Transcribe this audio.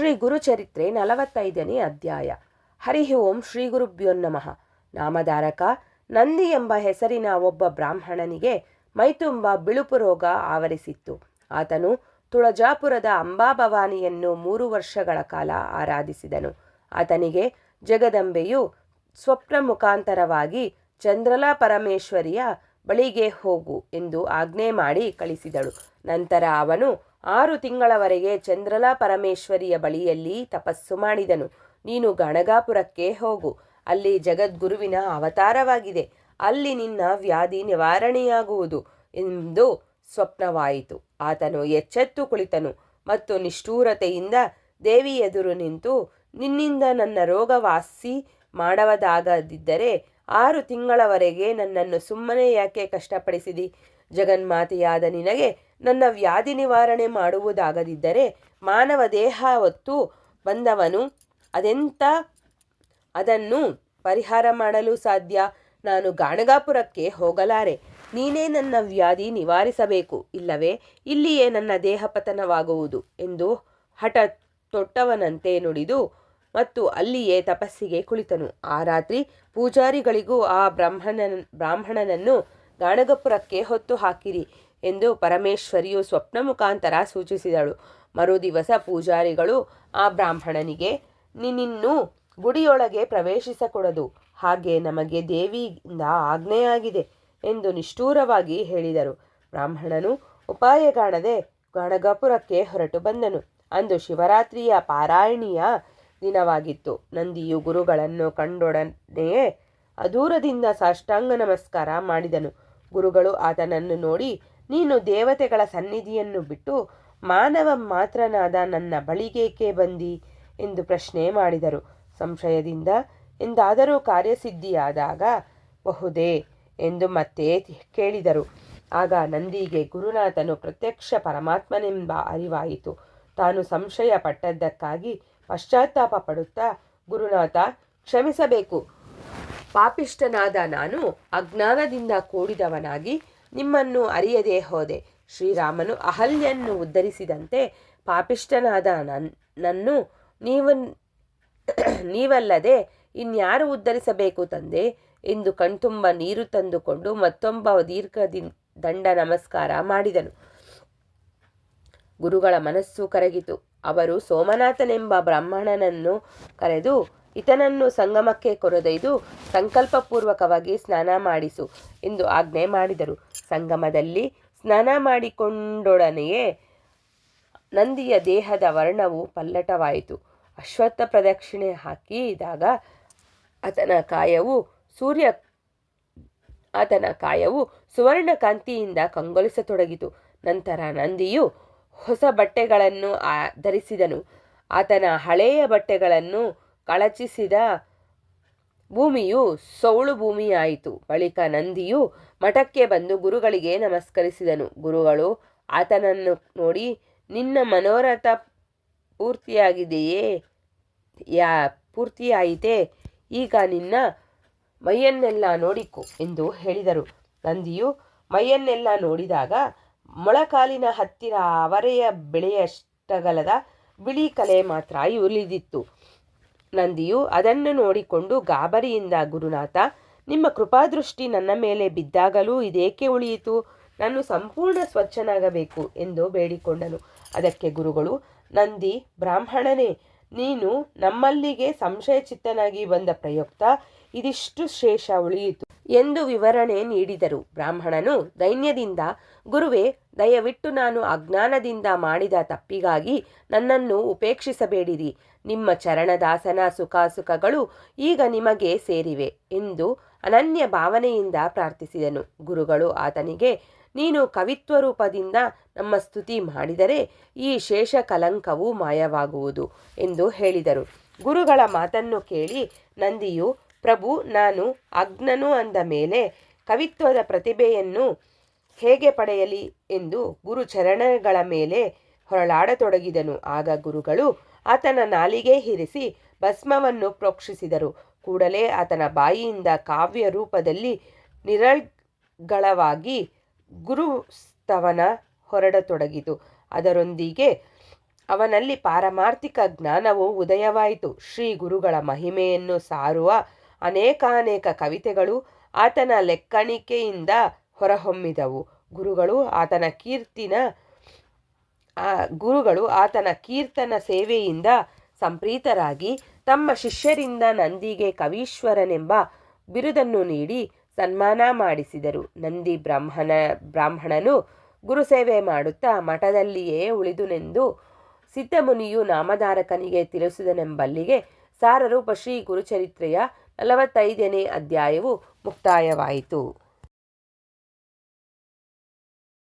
ಶ್ರೀ ಗುರುಚರಿತ್ರೆ ನಲವತ್ತೈದನೇ ಅಧ್ಯಾಯ. ಹರಿ ಓಂ ಶ್ರೀ ಗುರುಭ್ಯೋ ನಮಃ. ನಾಮಧಾರಕ ನಂದಿ ಎಂಬ ಹೆಸರಿನ ಒಬ್ಬ ಬ್ರಾಹ್ಮಣನಿಗೆ ಮೈತುಂಬ ಬಿಳುಪು ರೋಗ ಆವರಿಸಿತ್ತು. ಆತನು ತುಳಜಾಪುರದ ಅಂಬಾಭವಾನಿಯನ್ನು ಮೂರು ವರ್ಷಗಳ ಕಾಲ ಆರಾಧಿಸಿದನು. ಆತನಿಗೆ ಜಗದಂಬೆಯು ಸ್ವಪ್ನ ಮುಖಾಂತರವಾಗಿ ಚಂದ್ರಲಾ ಪರಮೇಶ್ವರಿಯ ಬಳಿಗೆ ಹೋಗು ಎಂದು ಆಜ್ಞೆ ಮಾಡಿ ಕಳಿಸಿದಳು. ನಂತರ ಅವನು ಆರು ತಿಂಗಳವರೆಗೆ ಚಂದ್ರಲಾ ಪರಮೇಶ್ವರಿಯ ಬಳಿಯಲ್ಲಿ ತಪಸ್ಸು ಮಾಡಿದನು. ನೀನು ಗಣಗಾಪುರಕ್ಕೆ ಹೋಗು. ಅಲ್ಲಿ ಜಗದ್ಗುರುವಿನ ಅವತಾರವಾಗಿದೆ. ಅಲ್ಲಿ ನಿನ್ನ ವ್ಯಾಧಿ ನಿವಾರಣೆಯಾಗುವುದು ಎಂದು ಸ್ವಪ್ನವಾಯಿತು. ಆತನು ಎಚ್ಚೆತ್ತು ಕುಳಿತನು ಮತ್ತು ನಿಷ್ಠೂರತೆಯಿಂದ ದೇವಿ ಎದುರು ನಿಂತು, ನಿನ್ನಿಂದ ನನ್ನ ರೋಗ ವಾಸಿ ಮಾಡವದಾಗದಿದ್ದರೆ ಆರು ತಿಂಗಳವರೆಗೆ ನನ್ನನ್ನು ಸುಮ್ಮನೆ ಯಾಕೆ ಕಷ್ಟಪಡಿಸಿದಿ? ಜಗನ್ಮಾತೆಯಾದ ನಿನಗೆ ನನ್ನ ವ್ಯಾಧಿ ನಿವಾರಣೆ ಮಾಡುವುದಾಗದಿದ್ದರೆ ಮಾನವ ದೇಹ ಹೊತ್ತು ಬಂದವನು ಅದೆಂಥ ಅದನ್ನು ಪರಿಹಾರ ಮಾಡಲು ಸಾಧ್ಯ? ನಾನು ಗಾಣಗಾಪುರಕ್ಕೆ ಹೋಗಲಾರೆ. ನೀನೇ ನನ್ನ ವ್ಯಾಧಿ ನಿವಾರಿಸಬೇಕು ಇಲ್ಲವೇ? ಇಲ್ಲಿಯೇ ನನ್ನ ದೇಹ ಪತನವಾಗುವುದು ಎಂದು ಹಠ ತೊಟ್ಟವನಂತೆ ನುಡಿದು ಮತ್ತು ಅಲ್ಲಿಯೇ ತಪಸ್ಸಿಗೆ ಕುಳಿತನು. ಆ ರಾತ್ರಿ ಪೂಜಾರಿಗಳಿಗೂ ಆ ಬ್ರಾಹ್ಮಣನ, ಬ್ರಾಹ್ಮಣನನ್ನು ಗಾಣಗಪುರಕ್ಕೆ ಹೊತ್ತು ಹಾಕಿರಿ ಎಂದು ಪರಮೇಶ್ವರಿಯು ಸ್ವಪ್ನ ಮುಖಾಂತರ ಸೂಚಿಸಿದಳು. ಮರುದಿವಸ ಪೂಜಾರಿಗಳು ಆ ಬ್ರಾಹ್ಮಣನಿಗೆ, ನಿನ್ನಿನ್ನೂ ಗುಡಿಯೊಳಗೆ ಪ್ರವೇಶಿಸಕೊಡದು. ಹಾಗೆ ನಮಗೆ ದೇವಿಯಿಂದ ಆಜ್ಞೆಯಾಗಿದೆ ಎಂದು ನಿಷ್ಠೂರವಾಗಿ ಹೇಳಿದರು. ಬ್ರಾಹ್ಮಣನು, ಉಪಾಯ ಕಾಣದೆ ಗಣಗಪುರಕ್ಕೆ ಹೊರಟು ಬಂದನು. ಅಂದು ಶಿವರಾತ್ರಿಯ ಪಾರಾಯಣಿಯ ದಿನವಾಗಿತ್ತು. ನಂದಿಯು ಗುರುಗಳನ್ನು ಕಂಡೊಡನೆಯೇ ಅದೂರದಿಂದ ಸಾಷ್ಟಾಂಗ ನಮಸ್ಕಾರ ಮಾಡಿದನು. ಗುರುಗಳು ಆತನನ್ನು ನೋಡಿ, ನೀನು ದೇವತೆಗಳ ಸನ್ನಿಧಿಯನ್ನು ಬಿಟ್ಟು ಮಾನವ ಮಾತ್ರನಾದ ನನ್ನ ಬಳಿಗೇಕೆ ಬಂದಿ? ಎಂದು ಪ್ರಶ್ನೆ ಮಾಡಿದರು. ಸಂಶಯದಿಂದ ಎಂದಾದರೂ ಕಾರ್ಯಸಿದ್ಧಿಯಾದಾಗ ಬಹುದೇ ಎಂದು ಮತ್ತೆ ಕೇಳಿದರು. ಆಗ ನಂದಿಗೆ ಗುರುನಾಥನು ಪ್ರತ್ಯಕ್ಷ ಪರಮಾತ್ಮನೆಂಬ ಅರಿವಾಯಿತು. ತಾನು ಸಂಶಯ ಪಟ್ಟದ್ದಕ್ಕಾಗಿ ಪಶ್ಚಾತ್ತಾಪ ಪಡುತ್ತಾ, ಗುರುನಾಥ, ಕ್ಷಮಿಸಬೇಕು ಪಾಪಿಷ್ಟನಾದ ನಾನು ಅಜ್ಞಾನದಿಂದ ಕೂಡಿದವನಾಗಿ ನಿಮ್ಮನ್ನು ಅರಿಯದೇ ಹೋದೆ. ಶ್ರೀರಾಮನು ಅಹಲ್ಯನ್ನು ಉದ್ಧರಿಸಿದಂತೆ ಪಾಪಿಷ್ಟನಾದ ನನ್ನನ್ನು ನೀವು ನೀವಲ್ಲದೆ ಇನ್ಯಾರು ಉದ್ಧರಿಸಬೇಕು ತಂದೆ? ಎಂದು ಕಣ್ತುಂಬ ನೀರು ತಂದುಕೊಂಡು ಮತ್ತೊಬ್ಬ ದೀರ್ಘ ದಂಡ ನಮಸ್ಕಾರ ಮಾಡಿದನು. ಗುರುಗಳ ಮನಸ್ಸು ಕರಗಿತು. ಅವರು ಸೋಮನಾಥನೆಂಬ ಬ್ರಾಹ್ಮಣನನ್ನು ಕರೆದು ಇತನನ್ನು ಸಂಗಮಕ್ಕೆ ಕೊರೆದೊಯ್ದು ಸಂಕಲ್ಪಪೂರ್ವಕವಾಗಿ ಸ್ನಾನ ಮಾಡಿಸು ಎಂದು ಆಜ್ಞೆ ಮಾಡಿದರು. ಸಂಗಮದಲ್ಲಿ ಸ್ನಾನ ಮಾಡಿಕೊಂಡೊಡನೆಯೇ ನಂದಿಯ ದೇಹದ ವರ್ಣವು ಪಲ್ಲಟವಾಯಿತು. ಅಶ್ವತ್ಥ ಪ್ರದಕ್ಷಿಣೆ ಹಾಕಿದಾಗ ಆತನ ಕಾಯವು ಸೂರ್ಯ, ಆತನ ಕಾಯವು ಸುವರ್ಣ ಕಾಂತಿಯಿಂದ ಕಂಗೊಳಿಸತೊಡಗಿತು. ನಂತರ ನಂದಿಯು ಹೊಸ ಬಟ್ಟೆಗಳನ್ನು ಧರಿಸಿದನು. ಆತನ ಹಳೆಯ ಬಟ್ಟೆಗಳನ್ನು ಕಳಚಿಸಿದ ಭೂಮಿಯು ಸೌಳು ಭೂಮಿಯಾಯಿತು. ಬಳಿಕ ನಂದಿಯು ಮಠಕ್ಕೆ ಬಂದು ಗುರುಗಳಿಗೆ ನಮಸ್ಕರಿಸಿದನು. ಗುರುಗಳು, ಆತನನ್ನು ನೋಡಿ, ನಿನ್ನ ಮನೋರಥ ಪೂರ್ತಿಯಾಗಿದೆಯೇ? ಯಾ, ಪೂರ್ತಿಯಾಯಿತೆ? ಈಗ ನಿನ್ನ ಮೈಯನ್ನೆಲ್ಲ ನೋಡಿಕೊ ಎಂದು ಹೇಳಿದರು. ನಂದಿಯು ಮೈಯನ್ನೆಲ್ಲ ನೋಡಿದಾಗ, ಮೊಳಕಾಲಿನ ಹತ್ತಿರ ಅವರೆಯ ಬೆಳೆಯಷ್ಟಗಲದ ಬಿಳಿ ಕಲೆ ಮಾತ್ರ ಉಳಿದಿತ್ತು ನಂದಿಯು ಅದನ್ನು ನೋಡಿಕೊಂಡು ಗಾಬರಿಯಿಂದ, ಗುರುನಾಥ, ನಿಮ್ಮ ಕೃಪಾದೃಷ್ಟಿ ನನ್ನ ಮೇಲೆ ಬಿದ್ದಾಗಲೂ ಇದೇಕೆ ಉಳಿಯಿತು? ನಾನು ಸಂಪೂರ್ಣ ಸ್ವಚ್ಛನಾಗಬೇಕು ಎಂದು ಬೇಡಿಕೊಂಡನು. ಅದಕ್ಕೆ ಗುರುಗಳು, ನಂದಿ, ಬ್ರಾಹ್ಮಣನೇ, ನೀನು ನಮ್ಮಲ್ಲಿಗೆ ಸಂಶಯಚಿತ್ತನಾಗಿ ಬಂದ ಪ್ರಯುಕ್ತ, ಇದಿಷ್ಟು ಶೇಷ ಉಳಿಯಿತು. ಎಂದು ವಿವರಣೆ ನೀಡಿದರು. ಬ್ರಾಹ್ಮಣನು ದೈನ್ಯದಿಂದ, ಗುರುವೇ, ದಯವಿಟ್ಟು ನಾನು ಅಜ್ಞಾನದಿಂದ ಮಾಡಿದ ತಪ್ಪಿಗಾಗಿ ನನ್ನನ್ನು ಉಪೇಕ್ಷಿಸಬೇಡಿರಿ. ನಿಮ್ಮ ಚರಣದಾಸನ ಸುಖಾಸುಖಗಳು ಈಗ ನಿಮಗೆ ಸೇರಿವೆ ಎಂದು ಅನನ್ಯ ಭಾವನೆಯಿಂದ ಪ್ರಾರ್ಥಿಸಿದನು. ಗುರುಗಳು ಆತನಿಗೆ, ನೀನು ಕವಿತ್ವ ರೂಪದಿಂದ ನಮ್ಮ ಸ್ತುತಿ ಮಾಡಿದರೆ ಈ ಶೇಷ ಕಲಂಕವು ಮಾಯವಾಗುವುದು ಎಂದು ಹೇಳಿದರು. ಗುರುಗಳ ಮಾತನ್ನು ಕೇಳಿ ನಂದಿಯು ಪ್ರಭು, ನಾನು ಅಗ್ನನು ಅಂದ ಮೇಲೆ ಕವಿತ್ವದ ಪ್ರತಿಭೆಯನ್ನು ಹೇಗೆ ಪಡೆಯಲಿ ಎಂದು ಗುರು ಚರಣಗಳ ಮೇಲೆ ಹೊರಳಾಡತೊಡಗಿದನು. ಆಗ ಗುರುಗಳು ಆತನ ನಾಲಿಗೆ ಹಿರಿಸಿ ಭಸ್ಮವನ್ನು ಪ್ರೋಕ್ಷಿಸಿದರು. ಕೂಡಲೇ ಆತನ ಬಾಯಿಯಿಂದ ಕಾವ್ಯ ರೂಪದಲ್ಲಿ ನಿರಳ್ಗಳವಾಗಿ ಗುರುಸ್ತವನ ಹೊರಡತೊಡಗಿತು. ಅದರೊಂದಿಗೆ ಅವನಲ್ಲಿ ಪಾರಮಾರ್ಥಿಕ ಜ್ಞಾನವು ಉದಯವಾಯಿತು. ಶ್ರೀ ಗುರುಗಳ ಮಹಿಮೆಯನ್ನು ಸಾರುವ ಅನೇಕಾನೇಕ ಕವಿತೆಗಳು ಆತನ ಲೆಕ್ಕಣಿಕೆಯಿಂದ ಹೊರಹೊಮ್ಮಿದವು. ಗುರುಗಳು ಆತನ ಕೀರ್ತಿನ ಗುರುಗಳು ಆತನ ಕೀರ್ತನ ಸೇವೆಯಿಂದ ಸಂಪ್ರೀತರಾಗಿ ತಮ್ಮ ಶಿಷ್ಯರಿಂದ ನಂದಿಗೆ ಕವೀಶ್ವರನೆಂಬ ಬಿರುದನ್ನು ನೀಡಿ ಸನ್ಮಾನ ಮಾಡಿಸಿದರು. ನಂದಿ ಬ್ರಾಹ್ಮಣ, ಬ್ರಾಹ್ಮಣನು ಗುರುಸೇವೆ ಮಾಡುತ್ತಾ ಮಠದಲ್ಲಿಯೇ ಉಳಿದುನೆಂದು ಸಿದ್ಧಮುನಿಯು ನಾಮಧಾರಕನಿಗೆ ತಿಳಿಸಿದನೆಂಬಲ್ಲಿಗೆ ಸಾರರೂಪ ಶ್ರೀ ಗುರುಚರಿತ್ರೆಯ ನಲವತ್ತೈದನೇ ಅಧ್ಯಾಯವು ಮುಕ್ತಾಯವಾಯಿತು.